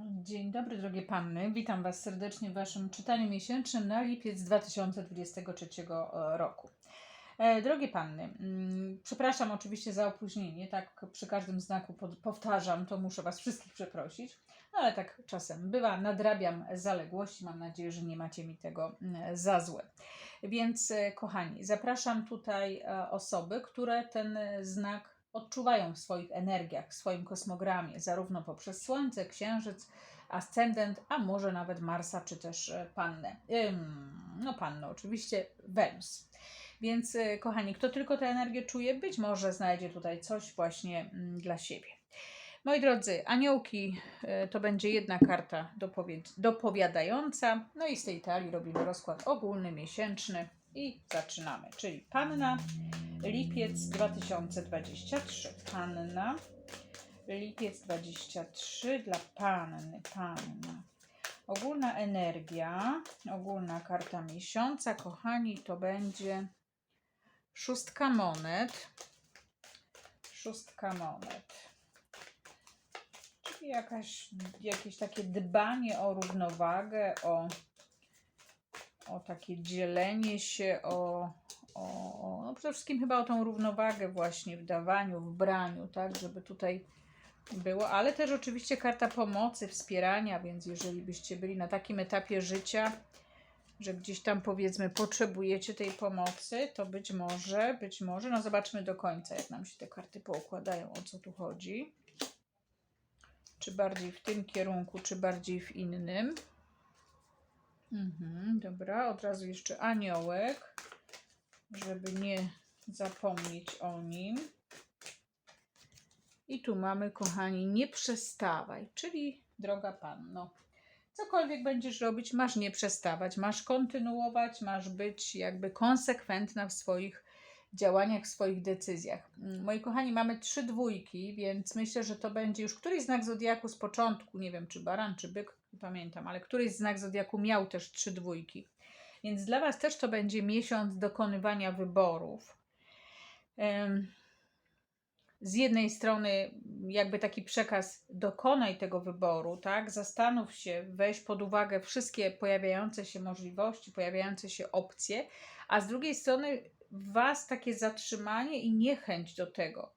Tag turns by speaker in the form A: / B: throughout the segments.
A: Dzień dobry, drogie panny. Witam Was serdecznie w Waszym czytaniu miesięcznym na lipiec 2023 roku. E, Drogie panny, mm, przepraszam oczywiście za opóźnienie, tak przy każdym znaku powtarzam, to muszę Was wszystkich przeprosić, no ale tak czasem bywa, nadrabiam zaległości, mam nadzieję, że nie macie mi tego mm, za złe. Więc e, kochani, zapraszam tutaj e, osoby, które ten e, znak odczuwają w swoich energiach, w swoim kosmogramie, zarówno poprzez Słońce, Księżyc, ascendent, a może nawet Marsa, czy też e, Pannę. No, Pannę oczywiście, Wenus. Więc, e, kochani, kto tylko tę energię czuje, być może znajdzie tutaj coś właśnie mm, dla siebie. Moi drodzy, aniołki e, to będzie jedna karta dopowiadająca. No i z tej talii robimy rozkład ogólny, miesięczny i zaczynamy. Czyli Panna, lipiec 2023. Panna, lipiec 23 dla Panny, Panna. Ogólna energia, ogólna karta miesiąca, kochani, to będzie szóstka monet. Szóstka monet. Czyli jakaś, jakieś takie dbanie o równowagę, o, o takie dzielenie się, o, o, no przede wszystkim chyba o tą równowagę właśnie w dawaniu, w braniu, tak, żeby tutaj było, ale też oczywiście karta pomocy, wspierania, więc jeżeli byście byli na takim etapie życia, że gdzieś tam powiedzmy potrzebujecie tej pomocy, to być może, być może, no zobaczmy do końca, jak nam się te karty poukładają, o co tu chodzi. Czy bardziej w tym kierunku, czy bardziej w innym. Mhm, dobra, od razu jeszcze aniołek, żeby nie zapomnieć o nim. I tu mamy, kochani, nie przestawaj, czyli droga panno. Cokolwiek będziesz robić, masz nie przestawać, masz kontynuować, masz być jakby konsekwentna w swoich działaniach, w swoich decyzjach. Moi kochani, mamy trzy dwójki, więc myślę, że to będzie już któryś znak zodiaku z początku, nie wiem czy baran, czy byk, nie pamiętam, ale któryś znak zodiaku miał też trzy dwójki. Więc dla Was też to będzie miesiąc dokonywania wyborów. Z jednej strony jakby taki przekaz dokonaj tego wyboru, tak? Zastanów się, weź pod uwagę wszystkie pojawiające się możliwości, pojawiające się opcje, a z drugiej strony was takie zatrzymanie i niechęć do tego.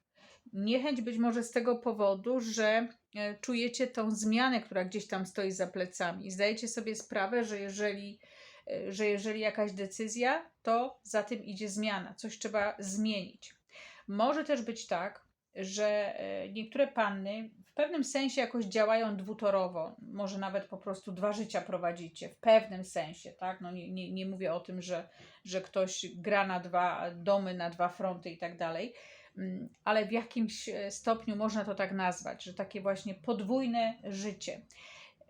A: Niechęć być może z tego powodu, że e, czujecie tą zmianę, która gdzieś tam stoi za plecami. I zdajecie sobie sprawę, że jeżeli, że jeżeli jakaś decyzja, to za tym idzie zmiana, coś trzeba zmienić. Może też być tak, że e, niektóre panny w pewnym sensie jakoś działają dwutorowo, może nawet po prostu dwa życia prowadzicie, w pewnym sensie, tak? No nie, nie, nie mówię o tym, że, że ktoś gra na dwa domy, na dwa fronty i tak dalej, Mm, ale w jakimś e, stopniu można to tak nazwać, że takie właśnie podwójne życie.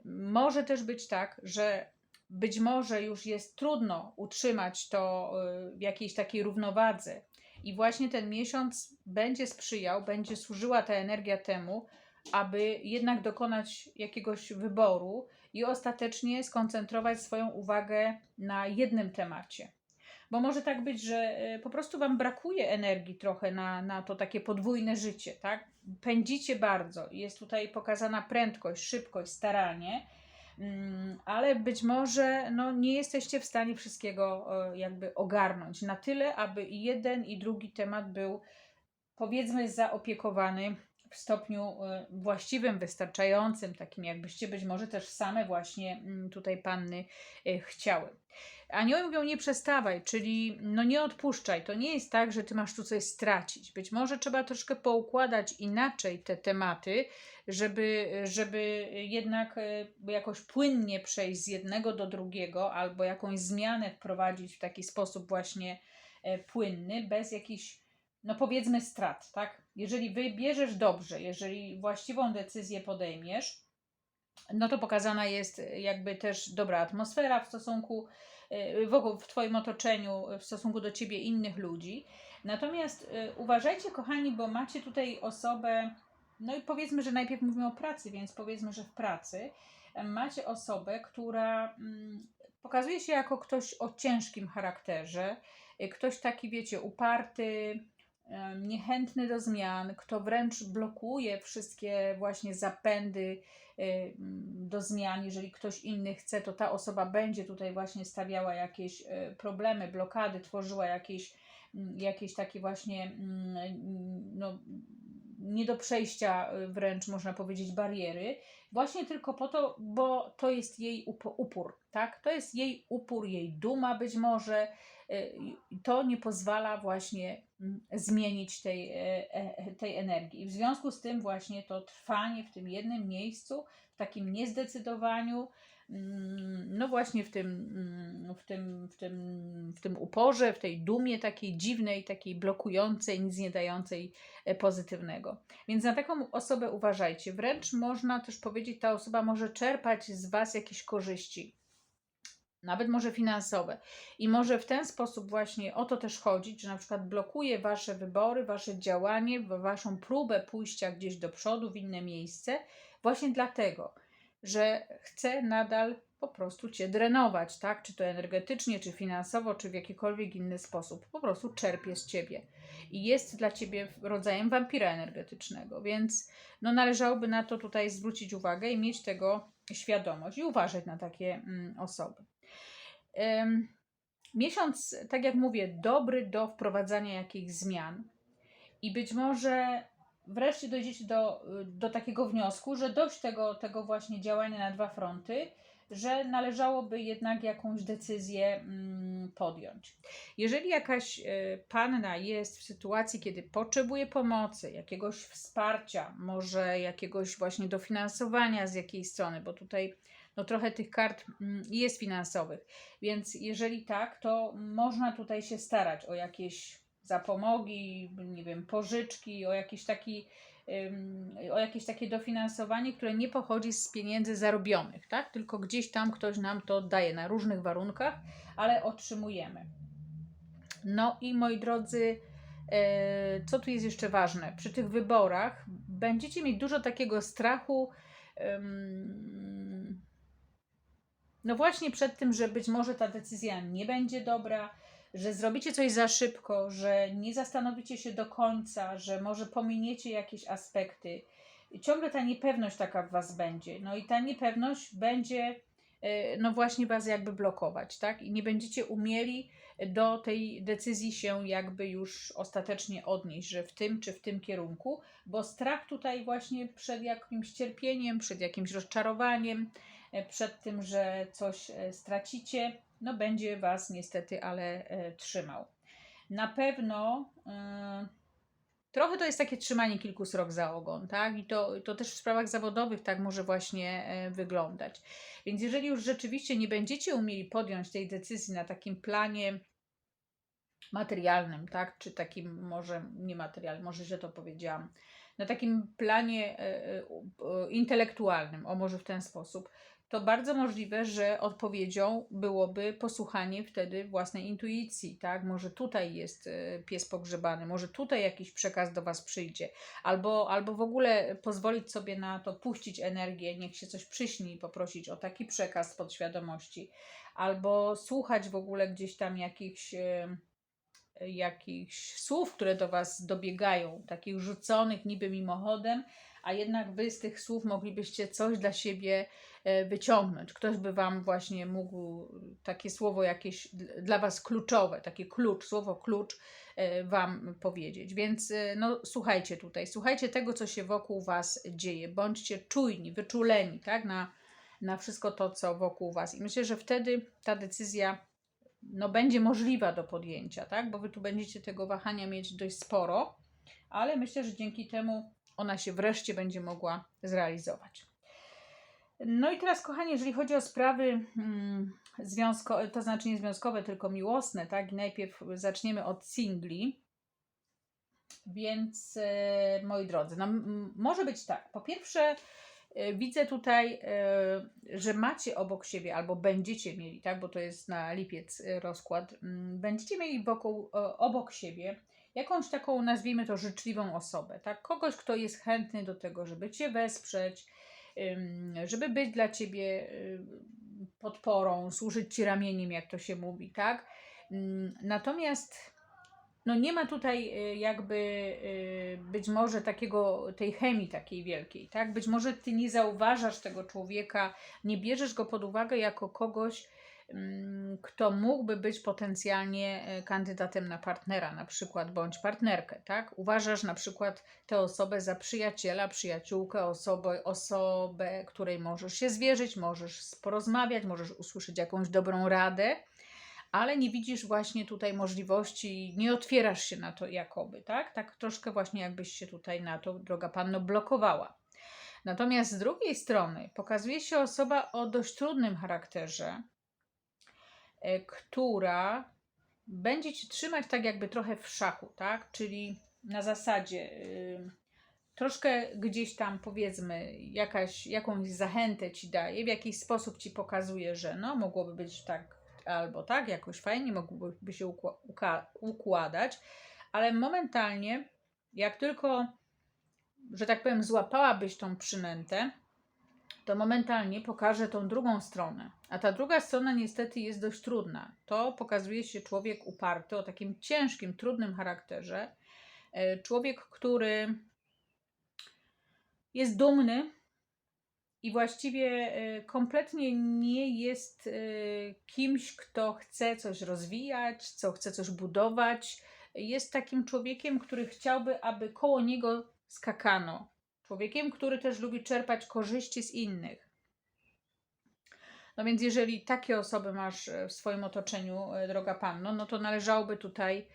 A: Może też być tak, że być może już jest trudno utrzymać to e, w jakiejś takiej równowadze, i właśnie ten miesiąc będzie sprzyjał, będzie służyła ta energia temu, aby jednak dokonać jakiegoś wyboru i ostatecznie skoncentrować swoją uwagę na jednym temacie. Bo może tak być, że e, po prostu Wam brakuje energii trochę na, na to takie podwójne życie, tak? Pędzicie bardzo, jest tutaj pokazana prędkość, szybkość, staranie, ale być może no, nie jesteście w stanie wszystkiego e, jakby ogarnąć na tyle, aby jeden i drugi temat był powiedzmy zaopiekowany w stopniu e, właściwym, wystarczającym, takim jakbyście być może też same właśnie mm, tutaj panny e, chciały. Anioły mówią nie przestawaj, czyli no nie odpuszczaj. To nie jest tak, że ty masz tu coś stracić. Być może trzeba troszkę poukładać inaczej te tematy, żeby, żeby jednak e, jakoś płynnie przejść z jednego do drugiego, albo jakąś zmianę wprowadzić w taki sposób właśnie e, płynny, bez jakichś, no powiedzmy, strat, tak? Jeżeli wybierzesz dobrze, jeżeli właściwą decyzję podejmiesz, no to pokazana jest jakby też dobra atmosfera w stosunku e, w Twoim otoczeniu, w stosunku do Ciebie innych ludzi. Natomiast uważajcie, kochani, bo macie tutaj osobę, no i powiedzmy, że najpierw mówimy o pracy, więc powiedzmy, że w pracy macie osobę, która mm, pokazuje się jako ktoś o ciężkim charakterze, e, ktoś taki, wiecie, uparty, niechętny do zmian, kto wręcz blokuje wszystkie właśnie zapędy em, do zmian. Jeżeli ktoś inny chce, to ta osoba będzie tutaj właśnie stawiała jakieś e, problemy, blokady, tworzyła jakieś, mm, jakieś takie właśnie mm, no, nie do przejścia e, wręcz można powiedzieć bariery, właśnie tylko po to, bo to jest jej up- upór, tak? To jest jej upór, jej duma być może. i To nie pozwala właśnie mm, zmienić tej, e, e, tej energii. W związku z tym właśnie to trwanie w tym jednym miejscu, w takim niezdecydowaniu, no właśnie w tym, mm, w tym, w tym, w tym uporze, w tej dumie takiej dziwnej, takiej blokującej, nic nie dającej e, pozytywnego. Więc na taką osobę uważajcie. Wręcz można też powiedzieć, ta osoba może czerpać z Was jakieś korzyści. Nawet może finansowe. I może w ten sposób właśnie o to też chodzić, że na przykład blokuje Wasze wybory, Wasze działanie, wa- Waszą próbę pójścia gdzieś do przodu, w inne miejsce, właśnie dlatego, że chce nadal po prostu Cię drenować, tak? Czy to energetycznie, czy finansowo, czy w jakikolwiek inny sposób. Po prostu czerpie z Ciebie. I jest dla Ciebie rodzajem wampira energetycznego, więc no należałoby na to tutaj zwrócić uwagę i mieć tego świadomość i uważać na takie mm, osoby. Em, Miesiąc, tak jak mówię, dobry do wprowadzania jakichś zmian i być może wreszcie dojdziecie do, do takiego wniosku, że dość tego, tego właśnie działania na dwa fronty, że należałoby jednak jakąś decyzję mm, podjąć. Jeżeli jakaś e, panna jest w sytuacji, kiedy potrzebuje pomocy, jakiegoś wsparcia, może jakiegoś właśnie dofinansowania z jakiejś strony, bo tutaj no trochę tych kart mm, jest finansowych, więc jeżeli tak, to można tutaj się starać o jakieś zapomogi, nie wiem, pożyczki, o jakiś taki o jakieś takie dofinansowanie, które nie pochodzi z pieniędzy zarobionych, tak? Tylko gdzieś tam ktoś nam to daje na różnych warunkach, ale otrzymujemy. No i moi drodzy, e, co tu jest jeszcze ważne? Przy tych wyborach będziecie mieć dużo takiego strachu. no właśnie przed tym, że być może ta decyzja nie będzie dobra, że zrobicie coś za szybko, że nie zastanowicie się do końca, że może pominiecie jakieś aspekty. Ciągle ta niepewność taka w Was będzie. No i ta niepewność będzie, e, no właśnie Was jakby blokować, tak? I nie będziecie umieli do tej decyzji się jakby już ostatecznie odnieść, że w tym czy w tym kierunku, bo strach tutaj właśnie przed jakimś cierpieniem, przed jakimś rozczarowaniem, e, przed tym, że coś e, stracicie, no będzie Was niestety, ale e, trzymał. Na pewno e, trochę to jest takie trzymanie kilku srok za ogon, tak? I to, to też w sprawach zawodowych tak może właśnie e, wyglądać. Więc jeżeli już rzeczywiście nie będziecie umieli podjąć tej decyzji na takim planie materialnym, tak? Czy takim może niematerialnym, może źle to powiedziałam, na takim planie intelektualnym, o może w ten sposób, to bardzo możliwe, że odpowiedzią byłoby posłuchanie wtedy własnej intuicji, tak? Może tutaj jest e, pies pogrzebany, może tutaj jakiś przekaz do Was przyjdzie, albo, albo w ogóle pozwolić sobie na to, puścić energię, niech się coś przyśni poprosić o taki przekaz podświadomości, albo słuchać w ogóle gdzieś tam jakichś. E, jakichś słów, które do Was dobiegają, takich rzuconych niby mimochodem, a jednak Wy z tych słów moglibyście coś dla siebie e, wyciągnąć. Ktoś by Wam właśnie mógł takie słowo jakieś dla Was kluczowe, takie klucz, słowo klucz e, Wam powiedzieć. Więc e, no, słuchajcie tutaj, słuchajcie tego, co się wokół Was dzieje. Bądźcie czujni, wyczuleni tak, na, na wszystko to, co wokół Was. I myślę, że wtedy ta decyzja no, będzie możliwa do podjęcia, tak? Bo wy tu będziecie tego wahania mieć dość sporo, ale myślę, że dzięki temu ona się wreszcie będzie mogła zrealizować. No i teraz, kochani, jeżeli chodzi o sprawy mm, związko, to znaczy nie związkowe, tylko miłosne, tak? I najpierw zaczniemy od singli. Więc, e, moi drodzy, no, może być tak. Po pierwsze, widzę tutaj, e, że macie obok siebie, albo będziecie mieli, tak? Bo to jest na lipiec e, rozkład. mm, Będziecie mieli wokół, e, obok siebie jakąś taką, nazwijmy to, życzliwą osobę, tak? Kogoś, kto jest chętny do tego, żeby Cię wesprzeć, żeby być dla Ciebie ym, podporą, służyć Ci ramieniem, jak to się mówi, tak? Natomiast no nie ma tutaj y, jakby y, być może takiego, tej chemii takiej wielkiej, tak? Być może ty nie zauważasz tego człowieka, nie bierzesz go pod uwagę jako kogoś, mm, kto mógłby być potencjalnie e, kandydatem na partnera, na przykład, bądź partnerkę, tak? Uważasz na przykład tę osobę za przyjaciela, przyjaciółkę, osobę, osobę, której możesz się zwierzyć, możesz porozmawiać, możesz usłyszeć jakąś dobrą radę, ale nie widzisz właśnie tutaj możliwości, nie otwierasz się na to jakoby, tak? Tak troszkę właśnie jakbyś się tutaj na to, droga panno, blokowała. Natomiast z drugiej strony pokazuje się osoba o dość trudnym charakterze, e, która będzie ci trzymać tak jakby trochę w szachu, tak? Czyli na zasadzie yy, troszkę gdzieś tam powiedzmy jakaś, jakąś zachętę ci daje, w jakiś sposób ci pokazuje, że no mogłoby być tak albo tak, jakoś fajnie mogłoby się ukła- układać, ale momentalnie, jak tylko, że tak powiem, złapałabyś tą przynętę, to momentalnie pokaże tą drugą stronę. A ta druga strona niestety jest dość trudna. To pokazuje się człowiek uparty, o takim ciężkim, trudnym charakterze. E, człowiek, który jest dumny, i właściwie y, kompletnie nie jest y, kimś, kto chce coś rozwijać, co chce coś budować. Jest takim człowiekiem, który chciałby, aby koło niego skakano. Człowiekiem, który też lubi czerpać korzyści z innych. No więc jeżeli takie osoby masz w swoim otoczeniu, droga panno, no to należałoby tutaj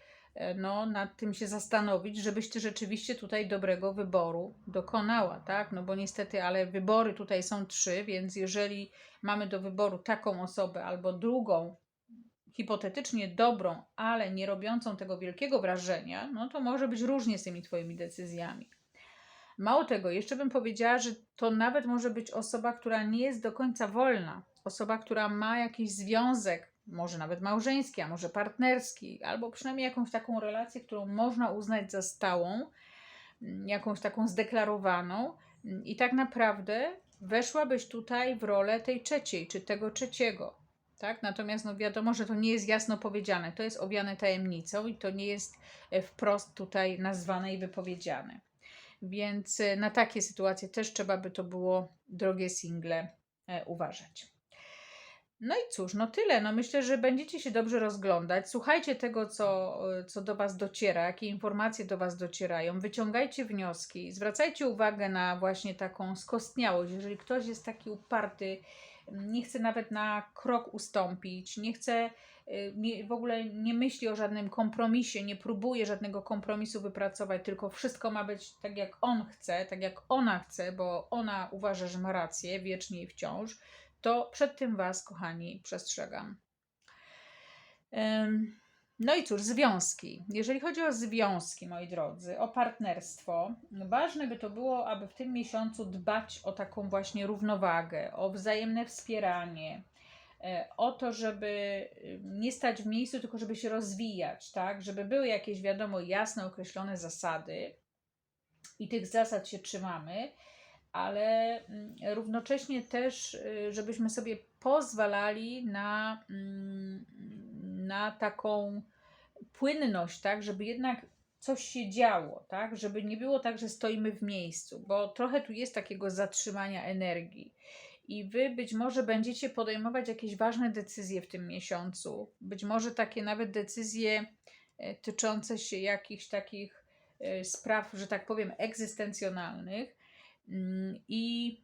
A: no, nad tym się zastanowić, żebyś ty rzeczywiście tutaj dobrego wyboru dokonała, tak? No bo niestety, ale wybory tutaj są trzy, więc jeżeli mamy do wyboru taką osobę albo drugą, hipotetycznie dobrą, ale nie robiącą tego wielkiego wrażenia, no to może być różnie z tymi twoimi decyzjami. Mało tego, jeszcze bym powiedziała, że to nawet może być osoba, która nie jest do końca wolna, osoba, która ma jakiś związek może nawet małżeński, a może partnerski, albo przynajmniej jakąś taką relację, którą można uznać za stałą, mm, jakąś taką zdeklarowaną, mm, i tak naprawdę weszłabyś tutaj w rolę tej trzeciej, czy tego trzeciego. Tak? Natomiast no wiadomo, że to nie jest jasno powiedziane, to jest owiane tajemnicą i to nie jest e, wprost tutaj nazwane i wypowiedziane. Więc e, na takie sytuacje też trzeba by to było, drogie single, e, uważać. No i cóż, no tyle. No myślę, że będziecie się dobrze rozglądać. Słuchajcie tego, co, co do Was dociera, jakie informacje do Was docierają. Wyciągajcie wnioski. Zwracajcie uwagę na właśnie taką skostniałość. Jeżeli ktoś jest taki uparty, nie chce nawet na krok ustąpić, nie chce, y, nie, w ogóle nie myśli o żadnym kompromisie, nie próbuje żadnego kompromisu wypracować, tylko wszystko ma być tak, jak on chce, tak jak ona chce, bo ona uważa, że ma rację wiecznie i wciąż to przed tym Was, kochani, przestrzegam. No i cóż, związki. Jeżeli chodzi o związki, moi drodzy, o partnerstwo, ważne by to było, aby w tym miesiącu dbać o taką właśnie równowagę, o wzajemne wspieranie, e, o to, żeby nie stać w miejscu, tylko żeby się rozwijać, tak? Żeby były jakieś, wiadomo, jasno określone zasady i tych zasad się trzymamy ale mm, równocześnie też, y, żebyśmy sobie pozwalali na, mm, na taką płynność, tak, żeby jednak coś się działo, tak, żeby nie było tak, że stoimy w miejscu, bo trochę tu jest takiego zatrzymania energii. I wy być może będziecie podejmować jakieś ważne decyzje w tym miesiącu, być może takie nawet decyzje e, tyczące się jakichś takich e, spraw, że tak powiem, egzystencjonalnych, I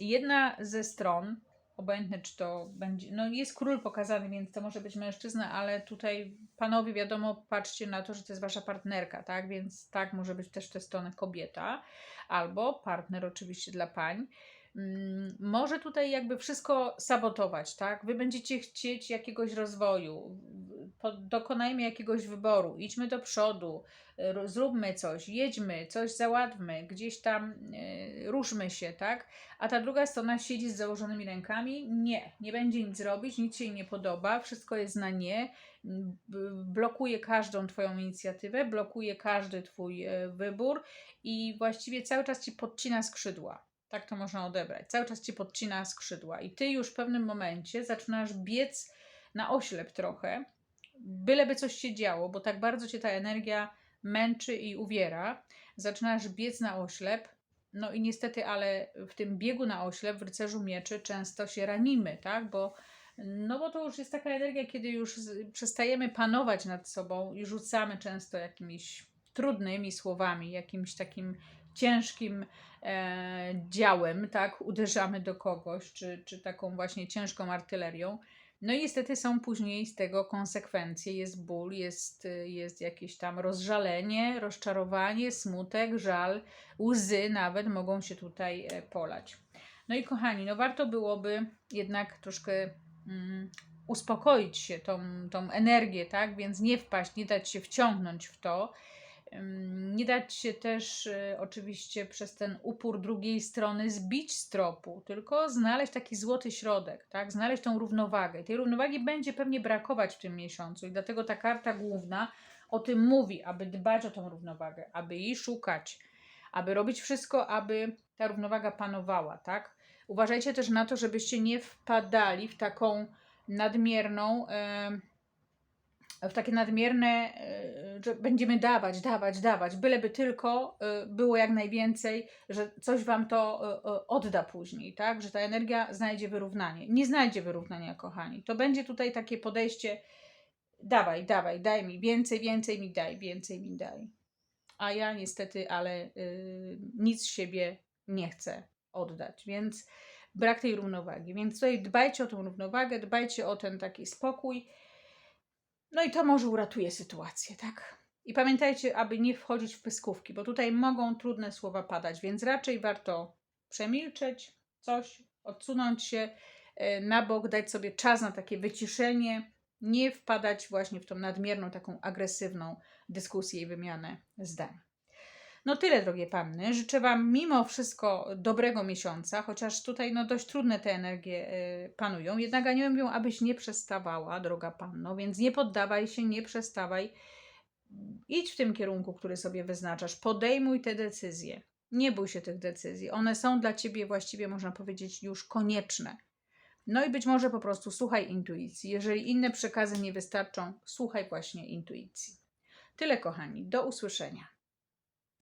A: jedna ze stron, obojętne czy to będzie, no jest król pokazany, więc to może być mężczyzna, ale tutaj panowie, wiadomo, patrzcie na to, że to jest wasza partnerka, tak? Więc tak może być też w tę stronę kobieta, albo partner oczywiście dla pań. Mm, może tutaj jakby wszystko sabotować, tak? Wy będziecie chcieć jakiegoś rozwoju, dokonajmy jakiegoś wyboru, idźmy do przodu, zróbmy coś, jedźmy, coś załatwmy, gdzieś tam e, ruszmy się, tak? A ta druga strona siedzi z założonymi rękami, nie, nie będzie nic robić, nic się jej nie podoba, wszystko jest na nie, blokuje każdą Twoją inicjatywę, blokuje każdy Twój e, wybór i właściwie cały czas Ci podcina skrzydła. Tak to można odebrać. Cały czas Ci podcina skrzydła i Ty już w pewnym momencie zaczynasz biec na oślep trochę, byleby coś się działo, bo tak bardzo cię ta energia męczy i uwiera, zaczynasz biec na oślep, no i niestety, ale w tym biegu na oślep, w rycerzu mieczy, często się ranimy, tak? Bo, no bo to już jest taka energia, kiedy już przestajemy panować nad sobą i rzucamy często jakimiś trudnymi słowami, jakimś takim ciężkim e, działem, tak? Uderzamy do kogoś, czy, czy taką właśnie ciężką artylerią. No i niestety są później z tego konsekwencje. Jest ból, jest, jest jakieś tam rozżalenie, rozczarowanie, smutek, żal, łzy nawet mogą się tutaj e, polać. No i kochani, no warto byłoby jednak troszkę mm, uspokoić się tą, tą energię, tak? Więc nie wpaść, nie dać się wciągnąć w to. Nie dać się też y, oczywiście przez ten upór drugiej strony zbić z tropu, tylko znaleźć taki złoty środek, tak? znaleźć tą równowagę. Tej równowagi będzie pewnie brakować w tym miesiącu i dlatego ta karta główna o tym mówi, aby dbać o tą równowagę, aby jej szukać, aby robić wszystko, aby ta równowaga panowała. Tak? Uważajcie też na to, żebyście nie wpadali w taką nadmierną. em, w takie nadmierne, e, że będziemy dawać, dawać, dawać, byleby tylko e, było jak najwięcej, że coś wam to e, odda później, tak? Że ta energia znajdzie wyrównanie. Nie znajdzie wyrównania, kochani. To będzie tutaj takie podejście, dawaj, dawaj, daj mi więcej, więcej mi daj, więcej mi daj. A ja niestety, ale nic z siebie nie chcę oddać, więc brak tej równowagi. Więc tutaj dbajcie o tą równowagę, dbajcie o ten taki spokój. No i to może uratuje sytuację, tak? I pamiętajcie, aby nie wchodzić w pyskówki, bo tutaj mogą trudne słowa padać, więc raczej warto przemilczeć coś, odsunąć się e, na bok, dać sobie czas na takie wyciszenie, nie wpadać właśnie w tą nadmierną, taką agresywną dyskusję i wymianę zdań. No tyle, drogie panny. Życzę Wam mimo wszystko dobrego miesiąca, chociaż tutaj no, dość trudne te energie y, panują. Jednak anioły mówią, abyś nie przestawała, droga panno, więc nie poddawaj się, nie przestawaj. Idź w tym kierunku, który sobie wyznaczasz. Podejmuj te decyzje. Nie bój się tych decyzji. One są dla Ciebie właściwie, można powiedzieć, już konieczne. No i być może po prostu słuchaj intuicji. Jeżeli inne przekazy nie wystarczą, słuchaj właśnie intuicji. Tyle, kochani. Do usłyszenia.